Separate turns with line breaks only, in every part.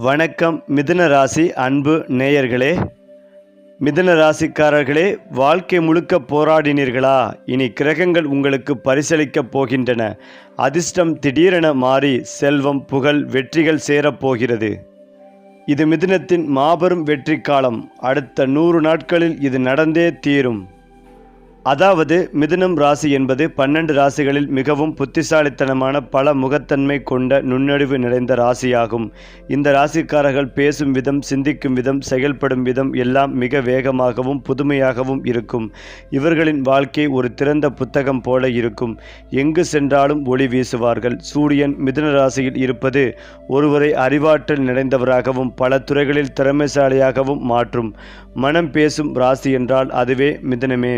வணக்கம் மிதுன ராசி அன்பு நேயர்களே. மிதுன ராசிக்காரர்களே வாழ்க்கை முழுக்க போராடினீர்களா? இனி கிரகங்கள் உங்களுக்கு பரிசளிக்கப் போகின்றன. அதிர்ஷ்டம் திடீரென மாறி செல்வம் புகழ் வெற்றிகள் சேரப்போகிறது இது மிதுனத்தின் மாபெரும் வெற்றி காலம் அடுத்த நூறு நாட்களில் இது நடந்தே தீரும். அதாவது மிதுனம் ராசி என்பது பன்னெண்டு ராசிகளில் மிகவும் புத்திசாலித்தனமான பல முகத்தன்மை கொண்ட நுண்ணறிவு நிறைந்த ராசியாகும். இந்த ராசிக்காரர்கள் பேசும் விதம் சிந்திக்கும் விதம் செயல்படும் விதம் எல்லாம் மிக வேகமாகவும் புதுமையாகவும் இருக்கும். இவர்களின் வாழ்க்கை ஒரு திறந்த புத்தகம் போல இருக்கும். எங்கு சென்றாலும் ஒளி வீசுவார்கள். சூரியன் மிதுன ராசியில் இருப்பது ஒருவரை அறிவாற்றல் நிறைந்தவராகவும் பல துறைகளில் திறமைசாலியாகவும் மாற்றும். மனம் பேசும் ராசி என்றால் அதுவே மிதுனமே.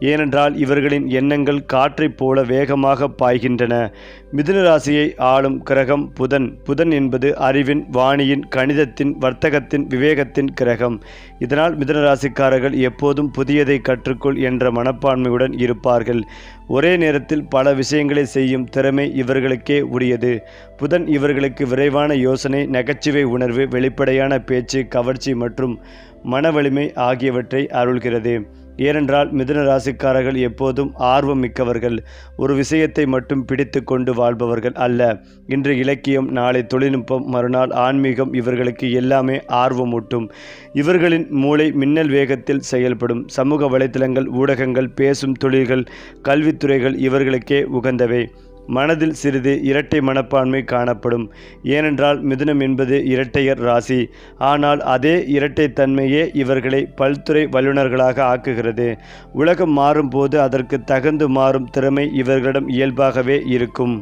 ஏனென்றால் இவர்களின் எண்ணங்கள் காற்றைப் போல வேகமாக பாய்கின்றன. மிதுனராசியை ஆளும் கிரகம் புதன். புதன் என்பது அறிவின் வாணியின் கணிதத்தின் வர்த்தகத்தின் விவேகத்தின் கிரகம். இதனால் மிதுனராசிக்காரர்கள் எப்போதும் புதியதை கற்றுக்கொள் என்ற மனப்பான்மையுடன் இருப்பார்கள். ஒரே நேரத்தில் பல விஷயங்களை செய்யும் திறமை இவர்களுக்கே உரியது. புதன் இவர்களுக்கு விரைவான யோசனை நகைச்சுவை உணர்வு வெளிப்படையான பேச்சு கவர்ச்சி மற்றும் மன வலிமை ஆகியவற்றை அருள்கிறது. ஏனென்றால் மிதுன ராசிக்காரர்கள் எப்போதும் ஆர்வம் மிக்கவர்கள் ஒரு விஷயத்தை மட்டும் பிடித்து கொண்டு வாழ்பவர்கள் அல்ல. இன்று இலக்கியம் நாளை தொழில்நுட்பம் மறுநாள் ஆன்மீகம் இவர்களுக்கு எல்லாமே ஆர்வமூட்டும் இவர்களின் மூளை மின்னல் வேகத்தில் செயல்படும். சமூக வலைத்தளங்கள் ஊடகங்கள் பேசும் தொழில்கள் கல்வித்துறைகள் இவர்களுக்கே உகந்தவை. மனதில் சிறிது இரட்டை மனப்பான்மை காணப்படும். ஏனென்றால் மிதுனம் என்பது இரட்டையர் ராசி. ஆனால் அதே இரட்டைத்தன்மையே இவர்களை பல்துறை வல்லுநர்களாக ஆக்குகிறது. உலகம் மாறும்போது அதற்கு தகுந்து மாறும் திறமை இவர்களிடம் இயல்பாகவே இருக்கும்.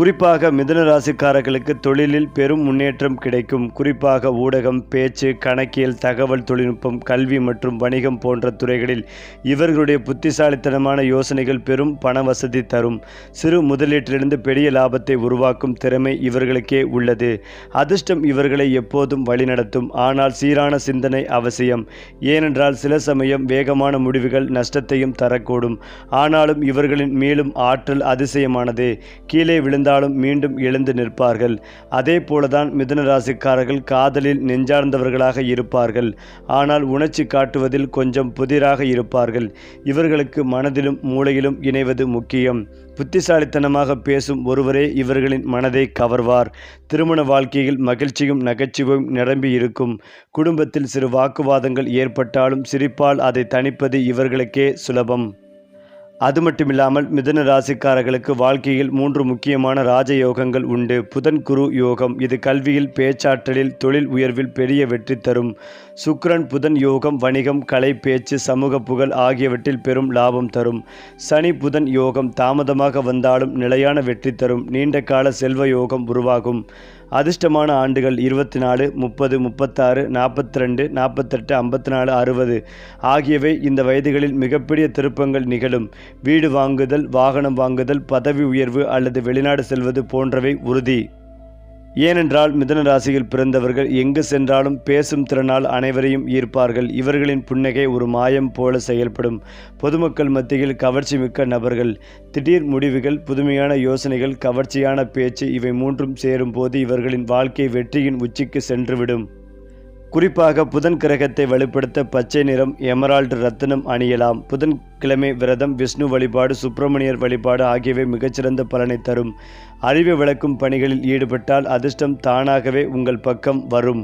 குறிப்பாக மிதுன ராசிக்காரர்களுக்கு தொழிலில் பெரும் முன்னேற்றம் கிடைக்கும். குறிப்பாக ஊடகம் பேச்சு கணக்கியல் தகவல் தொழில்நுட்பம் கல்வி மற்றும் வணிகம் போன்ற துறைகளில் இவர்களுடைய புத்திசாலித்தனமான யோசனைகள் பெரும் பண வசதி தரும். சிறு முதலீட்டிலிருந்து பெரிய லாபத்தை உருவாக்கும் திறமை இவர்களுக்கே உள்ளது. அதிர்ஷ்டம் இவர்களை எப்போதும் வழிநடத்தும். ஆனால் சீரான சிந்தனை அவசியம். ஏனென்றால் சில சமயம் வேகமான முடிவுகள் நஷ்டத்தையும் தரக்கூடும். ஆனாலும் இவர்களின் மேலும் ஆற்றல் அதிசயமானது. கீழே விழுந்த விழுந்தாலும் மீண்டும் எழுந்து நிற்பார்கள். அதே போலதான் மிதுன ராசிக்காரர்கள் காதலில் நெஞ்சார்ந்தவர்களாக இருப்பார்கள். ஆனால் உணர்ச்சி காட்டுவதில் கொஞ்சம் புதிராக இருப்பார்கள். இவர்களுக்கு மனதிலும் மூளையிலும் இணைவது முக்கியம். புத்திசாலித்தனமாக பேசும் ஒருவரே இவர்களின் மனதை கவர்வார். திருமண வாழ்க்கையில் மகிழ்ச்சியும் நகைச்சுவையும் நிரம்பி இருக்கும். குடும்பத்தில் சிறு வாக்குவாதங்கள் ஏற்பட்டாலும் சிரிப்பால் அதை தணிப்பது இவர்களுக்கே சுலபம். அது மட்டுமில்லாமல் மிதன ராசிக்காரர்களுக்கு வாழ்க்கையில் மூன்று முக்கியமான ராஜயோகங்கள் உண்டு. புதன் குரு யோகம் இது கல்வியில் பேச்சாற்றலில் தொழில் உயர்வில் பெரிய வெற்றி தரும். சுக்ரன் புதன் யோகம் வணிகம் கலை பேச்சு சமூக புகழ் ஆகியவற்றில் பெரும் லாபம் தரும். சனி புதன் யோகம் தாமதமாக வந்தாலும் நிலையான வெற்றி தரும். நீண்ட கால செல்வ யோகம் உருவாகும். அதிர்ஷ்டமான ஆண்டுகள் இருபத்தி நாலு முப்பது முப்பத்தாறு நாற்பத்தி ரெண்டு நாற்பத்தெட்டு ஐம்பத்தி நாலு அறுபது. ஆகியவை இந்த வயதுகளில் மிகப்பெரிய திருப்பங்கள் நிகழும். வீடு வாங்குதல் வாகனம் வாங்குதல் பதவி உயர்வு அல்லது வெளிநாடு செல்வது போன்றவை உறுதி. ஏனென்றால் மிதன ராசியில் பிறந்தவர்கள் எங்கு சென்றாலும் பேசும் திறனால் அனைவரையும் ஈர்ப்பார்கள். இவர்களின் புன்னகை ஒரு மாயம் போல செயல்படும். பொதுமக்கள் மத்தியில் கவர்ச்சி மிக்க நபர்கள். திடீர் முடிவுகள் புதுமையான யோசனைகள் கவர்ச்சியான பேச்சு இவை மூன்றும் சேரும்போது இவர்களின் வாழ்க்கை வெற்றியின் உச்சிக்கு சென்றுவிடும். குறிப்பாக புதன் கிரகத்தை வலுப்படுத்த பச்சை நிறம் எமரால்டு ரத்தினம் அணியலாம். புதன் கிழமை விரதம் விஷ்ணு வழிபாடு சுப்பிரமணியர் வழிபாடு ஆகியவை மிகச்சிறந்த பலனை தரும். அறிவை விளக்கும் பணிகளில் ஈடுபட்டால் அதிர்ஷ்டம் தானாகவே உங்கள் பக்கம் வரும்.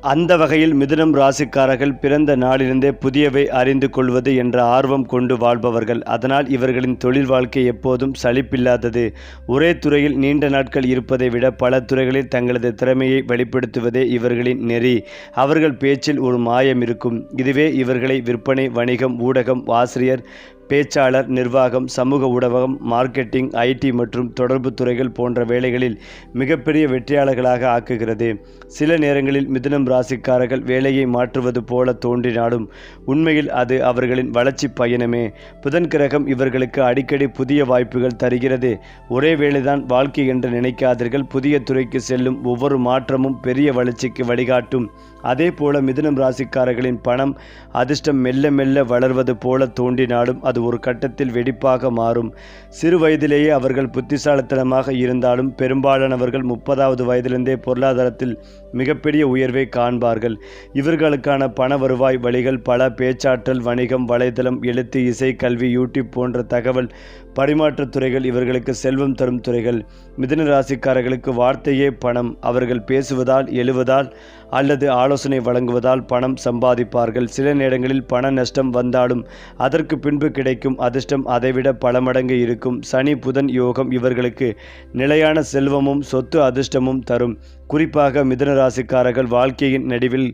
அந்த வகையில் மிதுனம் ராசிக்காரர்கள் பிறந்த நாளிலிருந்தே புதியவை அறிந்து கொள்வது என்ற ஆர்வம் கொண்டு வாழ்பவர்கள். அதனால் இவர்களின் தொழில் வாழ்க்கை எப்போதும் சலிப்பில்லாதது. ஒரே துறையில் நீண்ட நாட்கள் இருப்பதை விட பல துறைகளில் தங்களது திறமையை வெளிப்படுத்துவதே இவர்களின் நெறி. அவர்கள் பேச்சில் ஒரு மாயம் இருக்கும். இதுவே இவர்களை விற்பனை வணிகம் ஊடகம் ஆசிரியர் பேச்சாளர் நிர்வாகம் சமூக ஊடகம் மார்க்கெட்டிங் ஐடி மற்றும் தொடர்பு துறைகள் போன்ற வேலைகளில் மிகப்பெரிய வெற்றியாளர்களாக ஆக்குகிறது. சில நேரங்களில் மிதுனம் ராசிக்காரர்கள் வேலையை மாற்றுவது போல தோன்றினாலும் உண்மையில் அது அவர்களின் வளர்ச்சி பயணமே. புதன் கிரகம் இவர்களுக்கு அடிக்கடி புதிய வாய்ப்புகள் தருகிறது. ஒரே வேளைதான் வாழ்க்கை என்று நினைக்காதீர்கள். புதிய துறைக்கு செல்லும் ஒவ்வொரு மாற்றமும் பெரிய வளர்ச்சிக்கு வழிகாட்டும். அதே போல மிதுனம் ராசிக்காரர்களின் பணம் அதிர்ஷ்டம் மெல்ல மெல்ல வளர்வது போல தோன்றினாலும் அது அது ஒரு கட்டத்தில் வெடிப்பாக மாறும். சிறு வயதிலேயே அவர்கள் புத்திசாலித்தனமாக இருந்தாலும் பெரும்பாலானவர்கள் முப்பதாவது வயதிலிருந்தே பொருளாதாரத்தில் மிகப்பெரிய உயர்வை காண்பார்கள். இவர்களுக்கான பண வருவாய் வழிகள் பல பேச்சாற்றல் வணிகம் வலைதளம் எழுத்து இசை கல்வி யூடியூப் போன்ற தகவல் பரிமாற்றத் துறைகள் இவர்களுக்கு செல்வம் தரும் துறைகள். மிதுன ராசிக்காரர்களுக்கு வார்த்தையே பணம். அவர்கள் பேசுவதால் எழுவதால் அல்லது ஆலோசனை வழங்குவதால் பணம் சம்பாதிப்பார்கள். சில நேரங்களில் பண நஷ்டம் வந்தாலும் அதற்கு பின்பு கிடைக்கும் அதிர்ஷ்டம் அதைவிட பல மடங்கு இருக்கும். சனி புதன் யோகம் இவர்களுக்கு நிலையான செல்வமும் சொத்து அதிர்ஷ்டமும் தரும். குறிப்பாக மிதன ராசிக்காரர்கள் வாழ்க்கையின் நடுவில்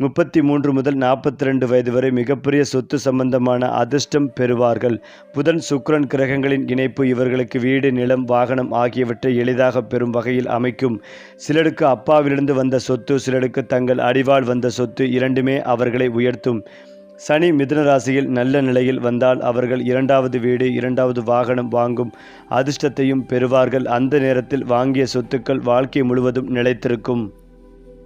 முப்பத்தி மூன்று முதல் நாற்பத்தி ரெண்டு வயது வரை மிகப்பெரிய சொத்து சம்பந்தமான அதிர்ஷ்டம் பெறுவார்கள். புதன் சுக்ரன் கிரகங்களின் இணைப்பு இவர்களுக்கு வீடு நிலம் வாகனம் ஆகியவற்றை எளிதாக பெறும் வகையில் அமைக்கும். சிலருக்கு அப்பாவிலிருந்து வந்த சொத்து சிலருக்கு தங்கள் அடிவாள் வந்த சொத்து இரண்டுமே அவர்களை உயர்த்தும். சனி மிதுன ராசியில் நல்ல நிலையில் வந்தால் அவர்கள் இரண்டாவது வீடு இரண்டாவது வாகனம் வாங்கும் அதிர்ஷ்டத்தையும் பெறுவார்கள். அந்த நேரத்தில் வாங்கிய சொத்துக்கள் வாழ்க்கை முழுவதும் நிலைத்திருக்கும்.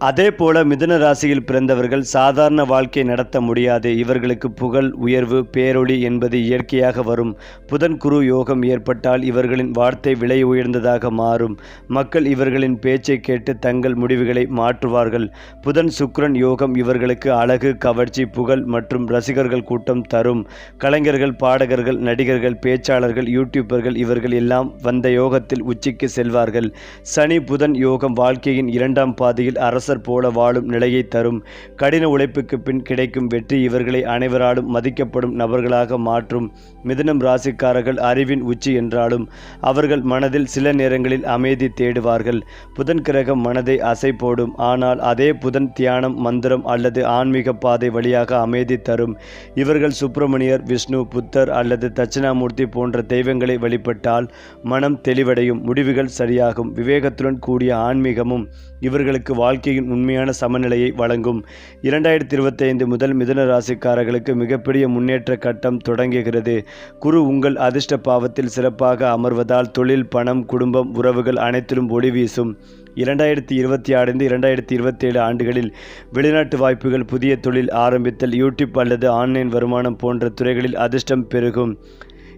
அதே போல மிதுன ராசியில் பிறந்தவர்கள் சாதாரண வாழ்க்கை நடத்த முடியாது. இவர்களுக்கு புகழ் உயர்வு பேரொளி என்பது இயற்கையாக வரும். புதன் குரு யோகம் ஏற்பட்டால் இவர்களின் வார்த்தை விலை உயர்ந்ததாக மாறும். மக்கள் இவர்களின் பேச்சை கேட்டு தங்கள் முடிவுகளை மாற்றுவார்கள். புதன் சுக்ரன் யோகம் இவர்களுக்கு அழகு கவர்ச்சி புகழ் மற்றும் ரசிகர்கள் கூட்டம் தரும். கலைஞர்கள் பாடகர்கள் நடிகர்கள் பேச்சாளர்கள் யூடியூபர்கள் இவர்கள் எல்லாம் வந்த யோகத்தில் உச்சிக்கு செல்வார்கள். சனி புதன் யோகம் வாழ்க்கையின் இரண்டாம் பாதையில் அரசர் போல வாழும் நிலையை தரும். கடின உழைப்புக்கு பின் கிடைக்கும் வெற்றி இவர்களை அனைவராலும் மதிக்கப்படும் நபர்களாக மாற்றும் மிதுனம் ராசிக்காரர்கள் அறிவின் உச்சி என்றாலும் அவர்கள் மனதில் சில நேரங்களில் அமைதி தேடுவார்கள். புதன் கிரகம் மனதை அசை போடும். ஆனால் அதே புதன் தியானம் மந்திரம் அல்லது ஆன்மீக பாதை வழியாக அமைதி தரும். இவர்கள் சுப்பிரமணியர் விஷ்ணு புத்தர் அல்லது தட்சிணாமூர்த்தி போன்ற தெய்வங்களை வழிபட்டால் மனம் தெளிவடையும் முடிவுகள் சரியாகும். விவேகத்துடன் கூடிய ஆன்மீகமும் இவர்களுக்கு வாழ்க்கை வாழ்க்கையின் உண்மையான சமநிலையை வழங்கும். இரண்டாயிரத்தி இருபத்தைந்து முதல் மிதுன ராசிக்காரர்களுக்கு மிகப்பெரிய முன்னேற்ற கட்டம் தொடங்குகிறது. குரு உங்கள் அதிர்ஷ்ட பாவத்தில் சிறப்பாக அமர்வதால் தொழில் பணம் குடும்பம் உறவுகள் அனைத்திலும் ஒளி வீசும். இரண்டாயிரத்தி இருபத்தி ஆறு இரண்டாயிரத்தி இருபத்தேழு ஆண்டுகளில் வெளிநாட்டு வாய்ப்புகள் புதிய தொழில் ஆரம்பித்தல் யூடியூப் அல்லது ஆன்லைன் வருமானம் போன்ற துறைகளில் அதிர்ஷ்டம் பெருகும்.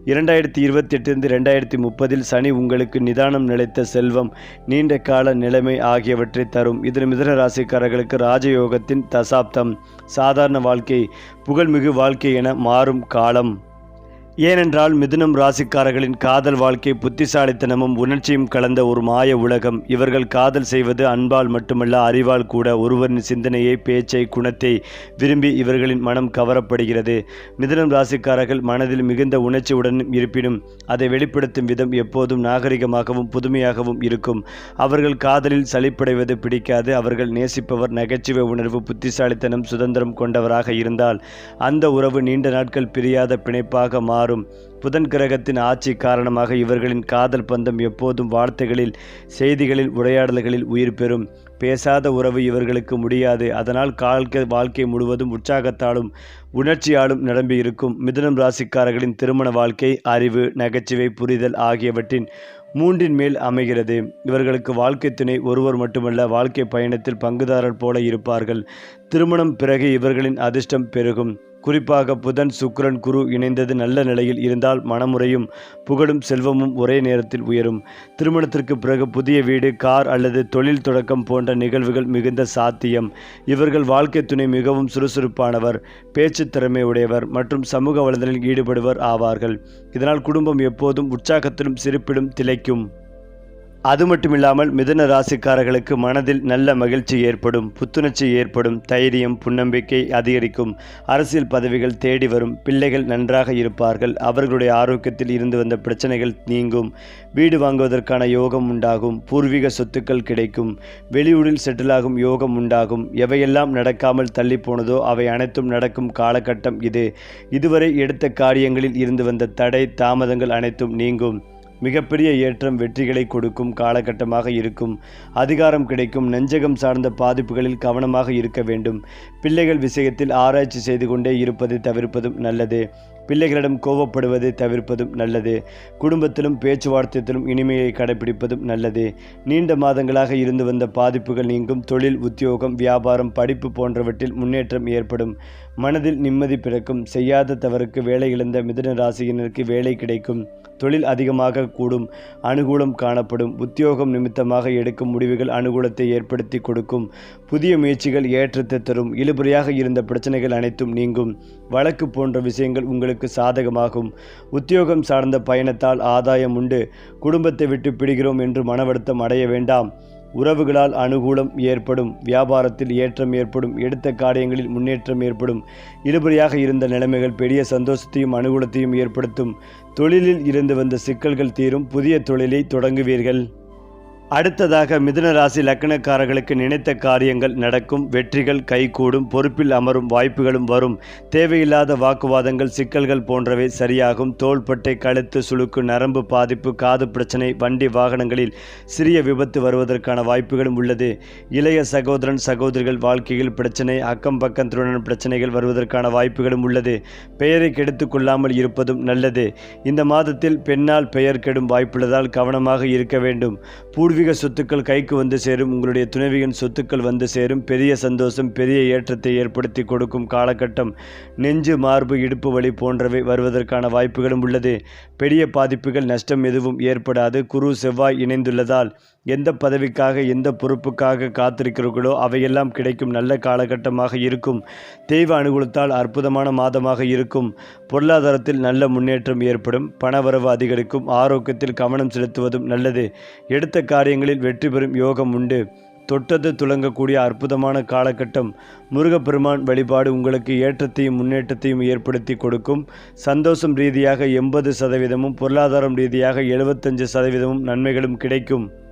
இரண்டாயிரத்தி இருபத்தெட்டிலிருந்து ரெண்டாயிரத்தி முப்பதில் சனி உங்களுக்கு நிதானம் நிலைத்த செல்வம் நீண்ட கால நிலைமை ஆகியவற்றை தரும். இதன் மிதன ராசிக்காரர்களுக்கு ராஜயோகத்தின் தசாப்தம் சாதாரண வாழ்க்கை புகழ்மிகு வாழ்க்கை என மாறும் காலம். ஏனென்றால் மிதுனம் ராசிக்காரர்களின் காதல் வாழ்க்கை புத்திசாலித்தனமும் உணர்ச்சியும் கலந்த ஒரு மாய உலகம். இவர்கள் காதல் செய்வது அன்பால் மட்டுமல்ல அறிவால் கூட. ஒருவரின் சிந்தனையை பேச்சை குணத்தை விரும்பி இவர்களின் மனம் கவரப்படுகிறது. மிதுனம் ராசிக்காரர்கள் மனதில் மிகுந்த உணர்ச்சியுடன் இருப்பினும் அதை வெளிப்படுத்தும் விதம் எப்போதும் நாகரிகமாகவும் புதுமையாகவும் இருக்கும். அவர்கள் காதலில் சளிப்படைவது பிடிக்காது. அவர்கள் நேசிப்பவர் நகைச்சுவை உணர்வு புத்திசாலித்தனம் சுதந்திரம் கொண்டவராக இருந்தால் அந்த உறவு நீண்ட நாட்கள் பிரியாத பிணைப்பாக மாறும். மாறும். புதன் கிரகத்தின் ஆட்சி காரணமாக இவர்களின் காதல் பந்தம் எப்போதும் வார்த்தைகளில் செய்திகளில் உரையாடல்களில் உயிர் பெறும். பேசாத உறவு இவர்களுக்கு முடியாது. அதனால் கால்க வாழ்க்கை முழுவதும் உற்சாகத்தாலும் உணர்ச்சியாலும் நிரம்பி இருக்கும். மிதுனம் ராசிக்காரர்களின் திருமண வாழ்க்கை அறிவு நகைச்சுவை புரிதல் ஆகியவற்றின் மூன்றின் மேல் அமைகிறது. இவர்களுக்கு வாழ்க்கை துணை ஒருவர் மட்டுமல்ல வாழ்க்கை பயணத்தில் பங்குதாரர் போல இருப்பார்கள். திருமணம் பிறகு இவர்களின் அதிர்ஷ்டம் பெருகும். குறிப்பாக புதன் சுக்ரன் குரு இணைந்தது நல்ல நிலையில் இருந்தால் மனமுறையும் புகழும் செல்வமும் ஒரே நேரத்தில் உயரும். திருமணத்திற்கு பிறகு புதிய வீடு கார் அல்லது தொழில் தொடக்கம் போன்ற நிகழ்வுகள் மிகுந்த சாத்தியம். இவர்கள் வாழ்க்கை துணை மிகவும் சுறுசுறுப்பானவர் பேச்சு திறமை உடையவர் மற்றும் சமூக வளர்தலில் ஈடுபடுவர் ஆவார்கள். இதனால் குடும்பம் எப்போதும் உற்சாகத்திலும் சிரிப்பிலும் திளைக்கும். அது மட்டுமில்லாமல் மிதுன ராசிக்காரர்களுக்கு மனதில் நல்ல மகிழ்ச்சி ஏற்படும் புத்துணர்ச்சி ஏற்படும் தைரியம் புன்னம்பிக்கை அதிகரிக்கும் அரசியல் பதவிகள் தேடி வரும் பிள்ளைகள் நன்றாக இருப்பார்கள். அவர்களுடைய ஆரோக்கியத்தில் இருந்து வந்த பிரச்சனைகள் நீங்கும். வீடு வாங்குவதற்கான யோகம் உண்டாகும். பூர்வீக சொத்துக்கள் கிடைக்கும். வெளியூரில் செட்டிலாகும் யோகம் உண்டாகும். எவையெல்லாம் நடக்காமல் தள்ளி போனதோ அவை அனைத்தும் நடக்கும் காலகட்டம் இது. இதுவரை எடுத்த காரியங்களில் இருந்து வந்த தடை தாமதங்கள் அனைத்தும் நீங்கும். மிகப்பெரிய ஏற்றம் வெற்றிகளை கொடுக்கும் காலகட்டமாக இருக்கும். அதிகாரம் கிடைக்கும் நெஞ்சகம் சார்ந்த பாதிப்புகளில் கவனமாக இருக்க வேண்டும். பிள்ளைகள் விஷயத்தில் ஆராய்ச்சி செய்து கொண்டே இருப்பதை தவிர்ப்பதும் நல்லது. பிள்ளைகளிடம் கோவப்படுவதை தவிர்ப்பதும் நல்லது. குடும்பத்திலும் பேச்சுவார்த்தையிலும் இனிமையை கடைபிடிப்பதும் நல்லது. நீண்ட மாதங்களாக இருந்து வந்த பாதிப்புகள் நீங்கும். தொழில் உத்தியோகம் வியாபாரம் படிப்பு போன்றவற்றில் முன்னேற்றம் ஏற்படும். மனதில் நிம்மதி பிறக்கும். செய்யாத தவறுக்கு வேலை இழந்த மிதுன ராசியினருக்கு வேலை கிடைக்கும். தொழில் அதிகமாக கூடும். அனுகூலம் காணப்படும். உத்தியோகம் நிமித்தமாக எடுக்கும் முடிவுகள் அனுகூலத்தை ஏற்படுத்தி கொடுக்கும். புதிய முயற்சிகள் ஏற்றத்தை தரும். இழுபறியாக இருந்த பிரச்சனைகள் அனைத்தும் நீங்கும். வழக்கு போன்ற விஷயங்கள் உங்களுக்கு சாதகமாகும். உத்தியோகம் சார்ந்த பயணத்தால் ஆதாயம் உண்டு. குடும்பத்தை விட்டு பிடிக்கிறோம் என்று மனவருத்தம் அடைய வேண்டாம். உறவுகளால் அனுகூலம் ஏற்படும் வியாபாரத்தில் ஏற்றம் ஏற்படும் எடுத்த காரியங்களில் முன்னேற்றம் ஏற்படும் இழுபறியாக இருந்த நிலைமைகள் பெரிய சந்தோஷத்தையும் அனுகூலத்தையும் ஏற்படுத்தும். தொழிலில் இருந்து வந்த சிக்கல்கள் தீரும் புதிய தொழிலை தொடங்குவீர்கள். அடுத்ததாக மிதுன ராசி நினைத்த காரியங்கள் நடக்கும். வெற்றிகள் கைகூடும் பொறுப்பில் அமரும் வாய்ப்புகளும் வரும். தேவையில்லாத வாக்குவாதங்கள் சிக்கல்கள் போன்றவை சரியாகும். தோள்பட்டை கழுத்து சுளுக்கு நரம்பு பாதிப்பு காது பிரச்சனை வண்டி வாகனங்களில் சிறிய விபத்து வருவதற்கான வாய்ப்புகளும் உள்ளது. இளைய சகோதரன் சகோதரிகள் வாழ்க்கையில் பிரச்சனை அக்கம் பக்கத்துடன் பிரச்சனைகள் வருவதற்கான வாய்ப்புகளும் உள்ளது. பெயரை கெடுத்து கொள்ளாமல் இருப்பதும் நல்லது. இந்த மாதத்தில் பெண்ணால் பெயர் கெடும் வாய்ப்புள்ளதால் கவனமாக இருக்க வேண்டும். பூர்வீக சொத்துக்கள் கைக்கு வந்து சேரும் உங்களுடைய துணைவியின் சொத்துக்கள் வந்து சேரும். பெரிய சந்தோஷம் பெரிய ஏற்றத்தை ஏற்படுத்தி கொடுக்கும் காலகட்டம் நெஞ்சு மார்பு இடுப்பு வலி போன்றவை வருவதற்கான வாய்ப்புகளும் உள்ளது. பெரிய பாதிப்புகள் நஷ்டம் எதுவும் ஏற்படாது. குரு செவ்வாய் இணைந்துள்ளதால் எந்த பதவிக்காக எந்த பொறுப்புக்காக காத்திருக்கிறீர்களோ அவையெல்லாம் கிடைக்கும் நல்ல காலகட்டமாக இருக்கும். தெய்வ அனுகூலத்தால் அற்புதமான மாதமாக இருக்கும். பொருளாதாரத்தில் நல்ல முன்னேற்றம் ஏற்படும். பணவரவு அதிகரிக்கும். ஆரோக்கியத்தில் கவனம் செலுத்துவதும் நல்லது. எடுத்த காரியங்களில் வெற்றி பெறும் யோகம் உண்டு. தொட்டது துலங்கக்கூடிய அற்புதமான காலகட்டம். முருகப்பெருமான் வழிபாடு உங்களுக்கு ஏற்றத்தையும் முன்னேற்றத்தையும் ஏற்படுத்தி கொடுக்கும். சந்தோஷம் ரீதியாக எண்பது சதவீதமும் பொருளாதாரம் ரீதியாக எழுபத்தஞ்சு சதவீதமும் நன்மைகளும் கிடைக்கும்.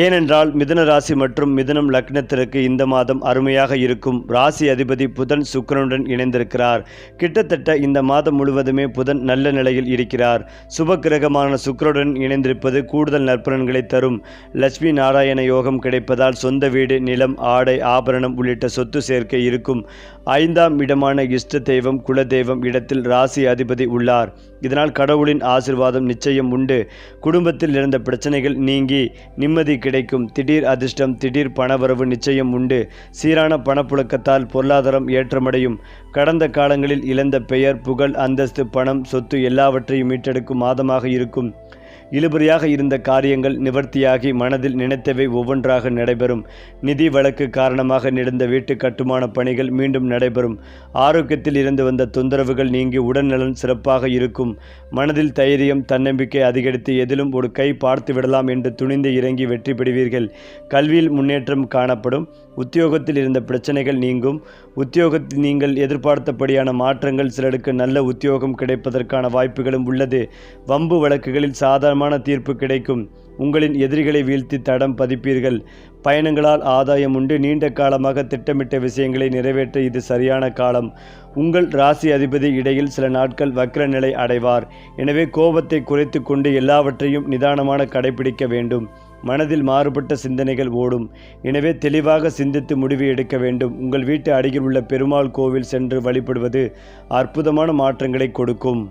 ஏனென்றால் மிதுன ராசி மற்றும் மிதுனம் லக்னத்திற்கு இந்த மாதம் அருமையாக இருக்கும். ராசி அதிபதி புதன் சுக்கிரனுடன் இணைந்திருக்கிறார். கிட்டத்தட்ட இந்த மாதம் முழுவதுமே புதன் நல்ல நிலையில் இருக்கிறார். சுப கிரகமான சுக்கிரனுடன் இணைந்திருப்பது கூடுதல் நற்பலன்களை தரும். லட்சுமி நாராயண யோகம் கிடைப்பதால் சொந்த வீடு நிலம் ஆடை ஆபரணம் உள்ளிட்ட சொத்து சேர்க்கை இருக்கும். ஐந்தாம் இடமான இஷ்ட தெய்வம் குலதெய்வம் இடத்தில் ராசி அதிபதி உள்ளார். இதனால் கடவுளின் ஆசிர்வாதம் நிச்சயம் உண்டு. குடும்பத்தில் இருந்த பிரச்சனைகள் நீங்கி நிம்மதி கிடைக்கும். திடீர் அதிர்ஷ்டம் திடீர் பணவரவு நிச்சயம் உண்டு. சீரான பணப்புழக்கத்தால் பொருளாதாரம் ஏற்றமடையும். கடந்த காலங்களில் இழந்த பெயர் புகழ் அந்தஸ்து பணம் சொத்து எல்லாவற்றையும் மீட்டெடுக்கும் மாதமாக இருக்கும். இழுபறியாக இருந்த காரியங்கள் நிவர்த்தியாகி மனதில் நினைத்தவை ஒவ்வொன்றாக நடைபெறும். நிதி வழக்கு காரணமாக நடந்த வீட்டு கட்டுமான பணிகள் மீண்டும் நடைபெறும். ஆரோக்கியத்தில் இருந்து வந்த தொந்தரவுகள் நீங்கி உடல்நலன் சிறப்பாக இருக்கும். மனதில் தைரியம் தன்னம்பிக்கை அதிகரித்து எதிலும் ஒரு கை பார்த்து விடலாம் என்று துணிந்து இறங்கி வெற்றி பெறுவீர்கள். கல்வியில் முன்னேற்றம் காணப்படும். உத்தியோகத்தில் இருந்த பிரச்சனைகள் நீங்கும். உத்தியோகத்தில் நீங்கள் எதிர்பார்த்தபடியான மாற்றங்கள் சிலருக்கு நல்ல உத்தியோகம் கிடைப்பதற்கான வாய்ப்புகளும் உள்ளது. வம்பு வழக்குகளில் சாதாரண நியாயமான தீர்ப்பு கிடைக்கும். உங்களின் எதிரிகளை வீழ்த்தி தடம் பதிப்பீர்கள். பயணங்களால் ஆதாயம் உண்டு. நீண்ட காலமாக திட்டமிட்ட விஷயங்களை நிறைவேற்ற இது சரியான காலம். உங்கள் ராசி அதிபதி இடையில் சில நாட்கள் வக்ர நிலை அடைவார். எனவே கோபத்தை குறைத்து கொண்டு எல்லாவற்றையும் நிதானமான கடைபிடிக்க வேண்டும். மனதில் மாறுபட்ட சிந்தனைகள் ஓடும். எனவே தெளிவாக சிந்தித்து முடிவு எடுக்க வேண்டும். உங்கள் வீட்டு அருகில் உள்ள பெருமாள் கோவில் சென்று வழிபடுவது அற்புதமான மாற்றங்களை கொடுக்கும்.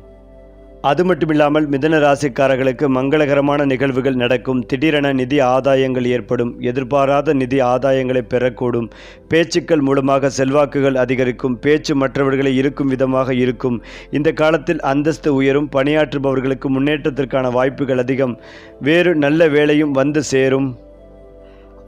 அது மட்டுமில்லாமல் மிதன ராசிக்காரர்களுக்கு மங்களகரமான நிகழ்வுகள் நடக்கும். திடீரென நிதி ஆதாயங்கள் ஏற்படும். எதிர்பாராத நிதி ஆதாயங்களை பெறக்கூடும். பேச்சுக்கள் மூலமாக செல்வாக்குகள் அதிகரிக்கும். பேச்சு மற்றவர்களை இருக்கும் விதமாக இருக்கும். இந்த காலத்தில் அந்தஸ்து உயரும். பணியாற்றுபவர்களுக்கு முன்னேற்றத்திற்கான வாய்ப்புகள் அதிகம். வேறு நல்ல வேலையும் வந்து சேரும்.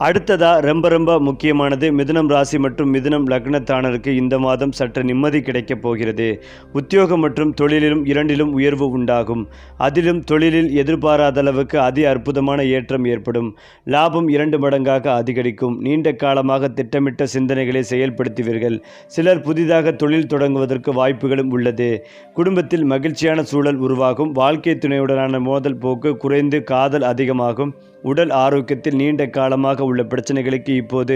அடுத்ததா ரொம்ப ரொம்ப முக்கியமானது மிதுனம் ராசி மற்றும் மிதுனம் லக்னத்தானருக்கு இந்த மாதம் சற்று நிம்மதி கிடைக்கப் போகிறது. உத்தியோகம் மற்றும் தொழிலிலும் இரண்டிலும் உயர்வு உண்டாகும். அதிலும் தொழிலில் எதிர்பாராத அளவுக்கு அதி அற்புதமான ஏற்றம் ஏற்படும். லாபம் இரண்டு மடங்காக அதிகரிக்கும். நீண்ட காலமாக திட்டமிட்ட சிந்தனைகளை செயல்படுத்துவீர்கள். சிலர் புதிதாக தொழில் தொடங்குவதற்கு வாய்ப்புகளும் உள்ளது. குடும்பத்தில் மகிழ்ச்சியான சூழல் உருவாகும். வாழ்க்கை துணையுடனான மோதல் போக்கு குறைந்து காதல் அதிகமாகும். உடல் ஆரோக்கியத்தில் நீண்ட காலமாக உள்ள பிரச்சனைகளுக்கு இப்போது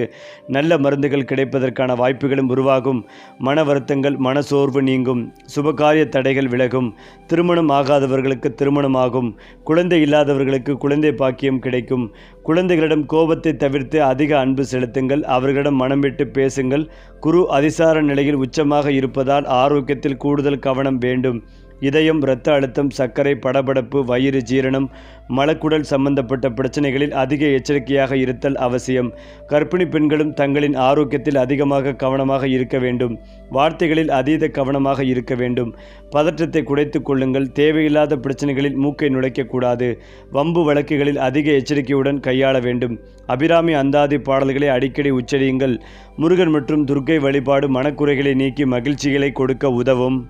நல்ல மருந்துகள் கிடைப்பதற்கான வாய்ப்புகளும் உருவாகும். மன வருத்தங்கள் மனசோர்வு நீங்கும். சுபகாரிய தடைகள் விலகும். திருமணம் ஆகாதவர்களுக்கு திருமணமாகும். குழந்தை இல்லாதவர்களுக்கு குழந்தை பாக்கியம் கிடைக்கும். குழந்தைகளிடம் கோபத்தை தவிர்த்து அதிக அன்பு செலுத்துங்கள். அவர்களிடம் மனம் விட்டு பேசுங்கள். குரு அதிசார நிலையில் உச்சமாக இருப்பதால் ஆரோக்கியத்தில் கூடுதல் கவனம் வேண்டும். இதயம் இரத்த அழுத்தம் சர்க்கரை படபடப்பு வயிறு ஜீரணம் மலக்குடல் சம்பந்தப்பட்ட பிரச்சனைகளில் அதிக எச்சரிக்கையாக இருத்தல் அவசியம். கர்ப்பிணி பெண்களும் தங்களின் ஆரோக்கியத்தில் அதிகமாக கவனமாக இருக்க வேண்டும். வார்த்தைகளில் அதீத கவனமாக இருக்க வேண்டும். பதற்றத்தை குறைத்து கொள்ளுங்கள். தேவையில்லாத பிரச்சனைகளில் மூக்கை நுழைக்கக்கூடாது வம்பு வழக்குகளில் அதிக எச்சரிக்கையுடன் கையாள வேண்டும். அபிராமி அந்தாதி பாடல்களை அடிக்கடி உச்சரியுங்கள். முருகன் மற்றும் துர்க்கை வழிபாடு மனக்குறைகளை நீக்கி மகிழ்ச்சிகளை கொடுக்க உதவும்.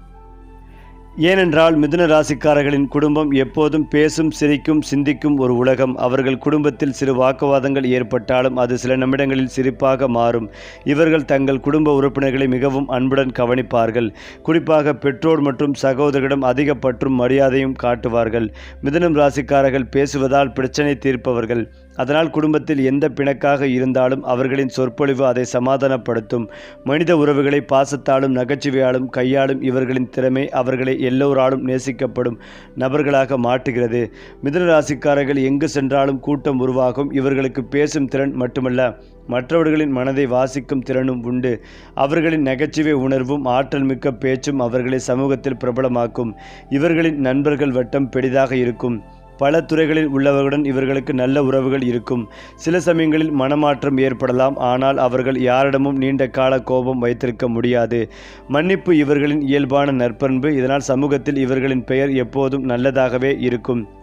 ஏனென்றால் மிதுன ராசிக்காரர்களின் குடும்பம் எப்போதும் பேசும் சிரிக்கும் சிந்திக்கும் ஒரு உலகம். அவர்கள் குடும்பத்தில் சிறு வாக்குவாதங்கள் ஏற்பட்டாலும் அது சில நிமிடங்களில் சிரிப்பாக மாறும். இவர்கள் தங்கள் குடும்ப உறுப்பினர்களை மிகவும் அன்புடன் கவனிப்பார்கள். குறிப்பாக பெற்றோர் மற்றும் சகோதரர்களிடம் அதிக பற்றும் மரியாதையும் காட்டுவார்கள். மிதுனம் ராசிக்காரர்கள் பேசுவதால் பிரச்சனை தீர்ப்பவர்கள். அதனால் குடும்பத்தில் எந்த பிணக்காக இருந்தாலும் அவர்களின் சொற்பொழிவு அதை சமாதானப்படுத்தும். மனித உறவுகளை பாசத்தாலும் நகைச்சுவையாலும் கையாளும் இவர்களின் திறமை அவர்களை எல்லோராலும் நேசிக்கப்படும் நபர்களாக மாற்றுகிறது. மிதுன ராசிக்காரர்கள் எங்கு சென்றாலும் கூட்டம் உருவாகும். இவர்களுக்கு பேசும் திறன் மட்டுமல்ல மற்றவர்களின் மனதை வாசிக்கும் திறனும் உண்டு. அவர்களின் நகைச்சுவை உணர்வும் ஆற்றல் மிக்க பேச்சும் அவர்களை சமூகத்தில் பிரபலமாக்கும். இவர்களின் நண்பர்கள் வட்டம் பெரிதாக இருக்கும். பல துறைகளில் உள்ளவர்களுடன் இவர்களுக்கு நல்ல உறவுகள் இருக்கும். சில சமயங்களில் மனமாற்றம் ஏற்படலாம். ஆனால் அவர்கள் யாரிடமும் நீண்ட கால கோபம் வைத்திருக்க முடியாது. மன்னிப்பு இவர்களின் இயல்பான நற்பண்பு. இதனால் சமூகத்தில் இவர்களின் பெயர் எப்போதும் நல்லதாகவே இருக்கும்.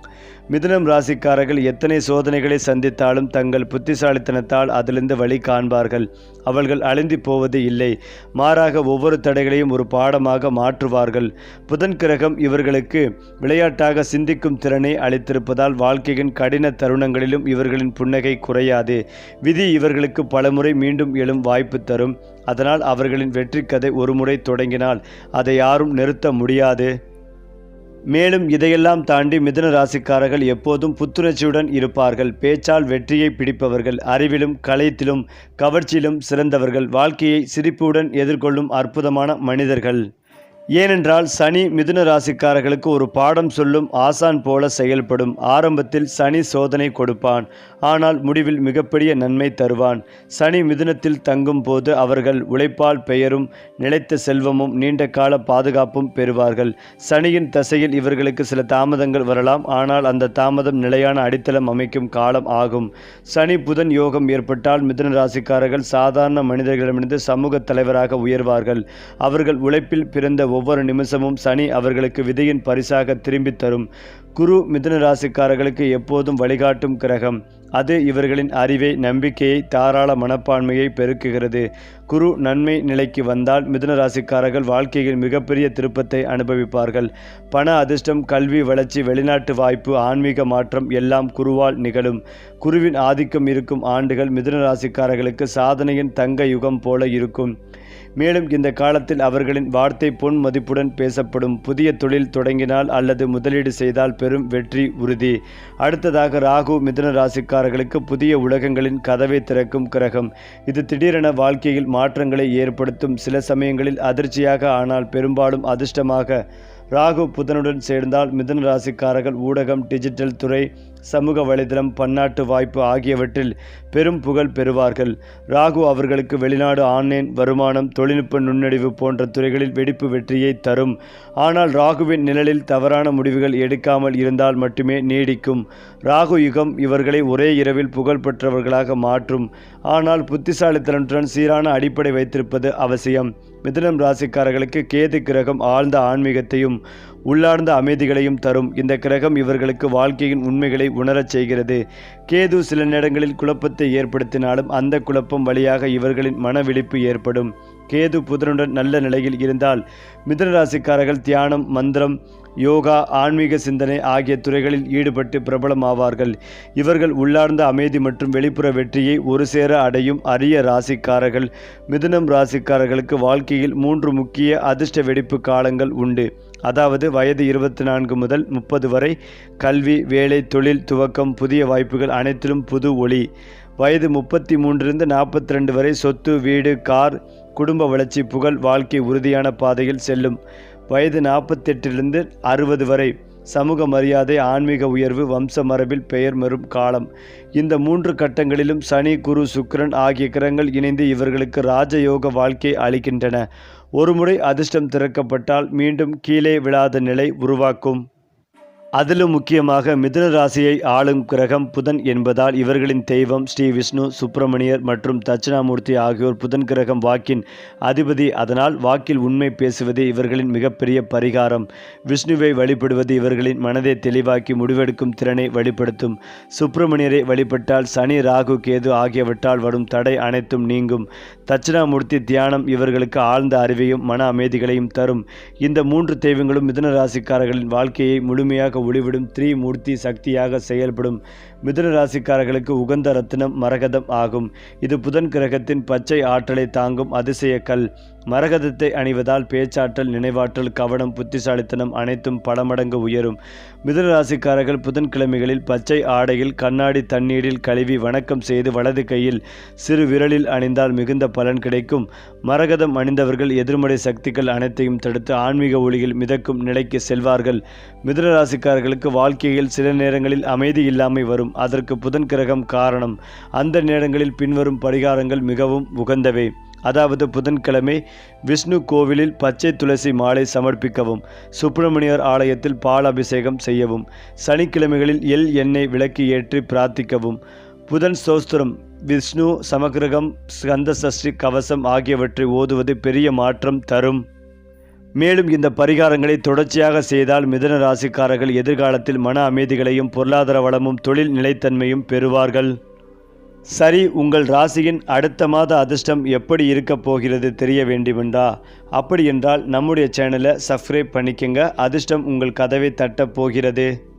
மிதுனம் ராசிக்காரர்கள் எத்தனை சோதனைகளை சந்தித்தாலும் தங்கள் புத்திசாலித்தனத்தால் அதிலிருந்து வழி காண்பார்கள். அவர்கள் அழிந்து போவது இல்லை. மாறாக ஒவ்வொரு தடைகளையும் ஒரு பாடமாக மாற்றுவார்கள். புதன் கிரகம் இவர்களுக்கு விளையாட்டாக சிந்திக்கும் திறனை அளித்திருப்பதால் வாழ்க்கையின் கடின தருணங்களிலும் இவர்களின் புன்னகை குறையாது. விதி இவர்களுக்கு பலமுறை மீண்டும் எழும் வாய்ப்பு தரும். அதனால் அவர்களின் வெற்றி கதை ஒருமுறை தொடங்கினால் அதை யாரும் நிறுத்த முடியாது. மேலும் இதையெல்லாம் தாண்டி மிதுன ராசிக்காரர்கள் எப்போதும் புத்துணர்ச்சியுடன் இருப்பார்கள். பேச்சால் வெற்றியை பிடிப்பவர்கள் அறிவிலும் கலைத்திலும் கவர்ச்சியிலும் சிறந்தவர்கள் வாழ்க்கையை சிரிப்புடன் எதிர்கொள்ளும் அற்புதமான மனிதர்கள். ஏனென்றால் சனி மிதுன ராசிக்காரர்களுக்கு ஒரு பாடம் சொல்லும் ஆசான் போல செயல்படும். ஆரம்பத்தில் சனி சோதனை கொடுப்பான். ஆனால் முடிவில் மிகப்பெரிய நன்மை தருவான். சனி மிதுனத்தில் தங்கும் போது அவர்கள் உழைப்பால் பெயரும் நிலைத்த செல்வமும் நீண்ட கால பாதுகாப்பும் பெறுவார்கள். சனியின் தசையில் இவர்களுக்கு சில தாமதங்கள் வரலாம். ஆனால் அந்த தாமதம் நிலையான அடித்தளம் அமைக்கும் காலம் ஆகும். சனி புதன் யோகம் ஏற்பட்டால் மிதுன ராசிக்காரர்கள் சாதாரண மனிதர்களிடமிருந்து சமூக தலைவராக உயர்வார்கள். அவர்கள் உழைப்பில் பிறந்த ஒவ்வொரு நிமிஷமும் சனி அவர்களுக்கு விதையின் பரிசாக திரும்பித் தரும். குரு மிதுன ராசிக்காரர்களுக்கு எப்போதும் வழிகாட்டும் கிரகம். அது இவர்களின் அறிவை நம்பிக்கையை தாராள மனப்பான்மையை பெருக்குகிறது. குரு நன்மை நிலைக்கு வந்தால் மிதுன ராசிக்காரர்கள் வாழ்க்கையில் மிகப்பெரிய திருப்பத்தை அனுபவிப்பார்கள். பண அதிர்ஷ்டம் கல்வி வளர்ச்சி வெளிநாட்டு வாய்ப்பு ஆன்மீக மாற்றம் எல்லாம் குருவால் நிகழும். குருவின் ஆதிக்கம் இருக்கும் ஆண்டுகள் மிதுன ராசிக்காரர்களுக்கு சாதனையின் தங்க யுகம் போல இருக்கும். மேலும் இந்த காலத்தில் அவர்களின் வார்த்தை பொன் மதிப்புடன் பேசப்படும் புதிய தொழில் தொடங்கினால் அல்லது முதலீடு செய்தால் பெரும் வெற்றி உறுதி. அடுத்ததாக ராகு மிதுன ராசிக்காரர்களுக்கு புதிய உலகங்களின் கதவை திறக்கும் கிரகம். இது திடீரென வாழ்க்கையில் மாற்றங்களை ஏற்படுத்தும். சில சமயங்களில் அதிர்ச்சியாக ஆனால் பெரும்பாலும் அதிர்ஷ்டமாக ராகு புதனுடன் சேர்ந்தால் மிதன ராசிக்காரர்கள் ஊடகம் டிஜிட்டல் துறை சமூக வலைதளம் பன்னாட்டு வாய்ப்பு ஆகியவற்றில் பெரும் புகழ் பெறுவார்கள். ராகு அவர்களுக்கு வெளிநாடு ஆன்லைன் வருமானம் தொழில்நுட்ப நுண்ணறிவு போன்ற துறைகளில் வெடிப்பு வெற்றியை தரும். ஆனால் ராகுவின் நிழலில் தவறான முடிவுகள் எடுக்காமல் இருந்தால் மட்டுமே நீடிக்கும். ராகு யுகம் இவர்களை ஒரே இரவில் புகழ் பெற்றவர்களாக மாற்றும். ஆனால் புத்திசாலித்தனத்துடன் சீரான அடிப்படை வைத்திருப்பது அவசியம். மிதுனம் ராசிக்காரர்களுக்கு கேது கிரகம் ஆழ்ந்த ஆன்மீகத்தையும் உள்ளார்ந்த அமைதிகளையும் தரும். இந்த கிரகம் இவர்களுக்கு வாழ்க்கையின் உண்மைகளை உணரச் செய்கிறது. கேது சில நேரங்களில் குழப்பத்தை ஏற்படுத்தினாலும் அந்த குழப்பம் வழியாக இவர்களின் மனவிழிப்பு ஏற்படும். கேது புதனுடன் நல்ல நிலையில் இருந்தால் மிதுன ராசிக்காரர்கள் தியானம் மந்திரம் யோகா ஆன்மீக சிந்தனை ஆகிய துறைகளில் ஈடுபட்டு பிரபலமாவார்கள். இவர்கள் உள்ளார்ந்த அமைதி மற்றும் வெளிப்புற வெற்றியை ஒரு சேர அடையும் அரிய ராசிக்காரர்கள். மிதுனம் ராசிக்காரர்களுக்கு வாழ்க்கையில் மூன்று முக்கிய அதிர்ஷ்ட வெடிப்பு காலங்கள் உண்டு. அதாவது வயது இருபத்தி நான்கு முதல் முப்பது வரை கல்வி வேலை தொழில் துவக்கம் புதிய வாய்ப்புகள் அனைத்திலும் புது ஒளி. வயது முப்பத்தி மூன்றிலிருந்து நாற்பத்தி ரெண்டு வரை சொத்து வீடு கார் குடும்ப வளர்ச்சி புகழ் வாழ்க்கை உறுதியான பாதையில் செல்லும். வயது நாற்பத்தெட்டிலிருந்து அறுபது வரை. சமூக மரியாதை ஆன்மீக உயர்வு வம்ச மரபில் பெயர் மறும் காலம். இந்த மூன்று கட்டங்களிலும் சனி குரு சுக்கிரன் ஆகிய கிரகங்கள் இணைந்து இவர்களுக்கு ராஜயோக வாழ்க்கை அளிக்கின்றன. ஒருமுறை அதிர்ஷ்டம் திறக்கப்பட்டால் மீண்டும் கீழே விழாத நிலை உருவாக்கும். அதிலும் முக்கியமாக மிதுன ராசியை ஆளும் கிரகம் புதன் என்பதால் இவர்களின் தெய்வம் ஸ்ரீ விஷ்ணு சுப்பிரமணியர் மற்றும் தட்சிணாமூர்த்தி ஆகியோர் புதன் கிரகம் வாக்கின் அதிபதி. அதனால் வாக்கில் உண்மை பேசுவதே இவர்களின் மிகப்பெரிய பரிகாரம். விஷ்ணுவை வழிபடுவது இவர்களின் மனதை தெளிவாக்கி முடிவெடுக்கும் திறனை வெளிப்படுத்தும். சுப்பிரமணியரை வழிபட்டால் சனி ராகு கேது ஆகியவற்றால் வரும் தடை அனைத்தும் நீங்கும். தட்சிணாமூர்த்தி தியானம் இவர்களுக்கு ஆழ்ந்த அறிவையும் மன அமைதிகளையும் தரும். இந்த மூன்று தெய்வங்களும் மிதுன ராசிக்காரர்களின் வாழ்க்கையை முழுமையாக ஒளிவிடும் த்ரீமூர்த்தி சக்தியாக செயல்படும். மிதுன ராசிக்காரர்களுக்கு உகந்த ரத்தினம் மரகதம் ஆகும். இது புதன் கிரகத்தின் பச்சை ஆற்றலை தாங்கும் அதிசய கல். மரகதத்தை அணிவதால் பேச்சாற்றல் நினைவாற்றல் கவனம் புத்திசாலித்தனம் அனைத்தும் பலமடங்கு உயரும். மிதுன ராசிக்காரர்கள் புதன்கிழமைகளில் பச்சை ஆடையில் கண்ணாடி தண்ணீரில் கழுவி வணக்கம் செய்து வலது கையில் சிறு விரலில் அணிந்தால் மிகுந்த பலன் கிடைக்கும். மரகதம் அணிந்தவர்கள் எதிர்மறை சக்திகள் அனைத்தையும் தடுத்து ஆன்மீக ஒளியில் மிதக்கும் நிலைக்கு செல்வார்கள். மிதுன ராசிக்காரர்களுக்கு வாழ்க்கையில் சில நேரங்களில் அமைதி இல்லாமை வரும். அதற்கு புதன் கிரகம் காரணம். அந்த நேரங்களில் பின்வரும் பரிகாரங்கள் மிகவும் உகந்தவை. அதாவது புதன்கிழமை விஷ்ணு கோவிலில் பச்சை துளசி மாலை சமர்ப்பிக்கவும் சுப்பிரமணியர் ஆலயத்தில் பால் அபிஷேகம் செய்யவும் சனிக்கிழமைகளில் எல் எண்ணெய் விளக்கு ஏற்றி பிரார்த்திக்கவும் புதன் சோஸ்திரம் விஷ்ணு சமகிரகம் ஸ்கந்த சஷ்டி கவசம் ஆகியவற்றை ஓதுவது பெரிய மாற்றம் தரும். மேலும் இந்த பரிகாரங்களை தொடர்ச்சியாக செய்தால் மிதன ராசிக்காரர்கள் எதிர்காலத்தில் மன அமைதிகளையும் பொருளாதார வளமும் தொழில் நிலைத்தன்மையும் பெறுவார்கள். சரி உங்கள் ராசியின் அடுத்த மாத அதிர்ஷ்டம் எப்படி இருக்கப் போகிறது தெரிய வேண்டுமென்றா? அப்படி என்றால் நம்முடைய சேனலை சப்ஸ்கிரைப் பண்ணிக்கங்க. அதிர்ஷ்டம் உங்கள் கதவை தட்டப் போகிறது.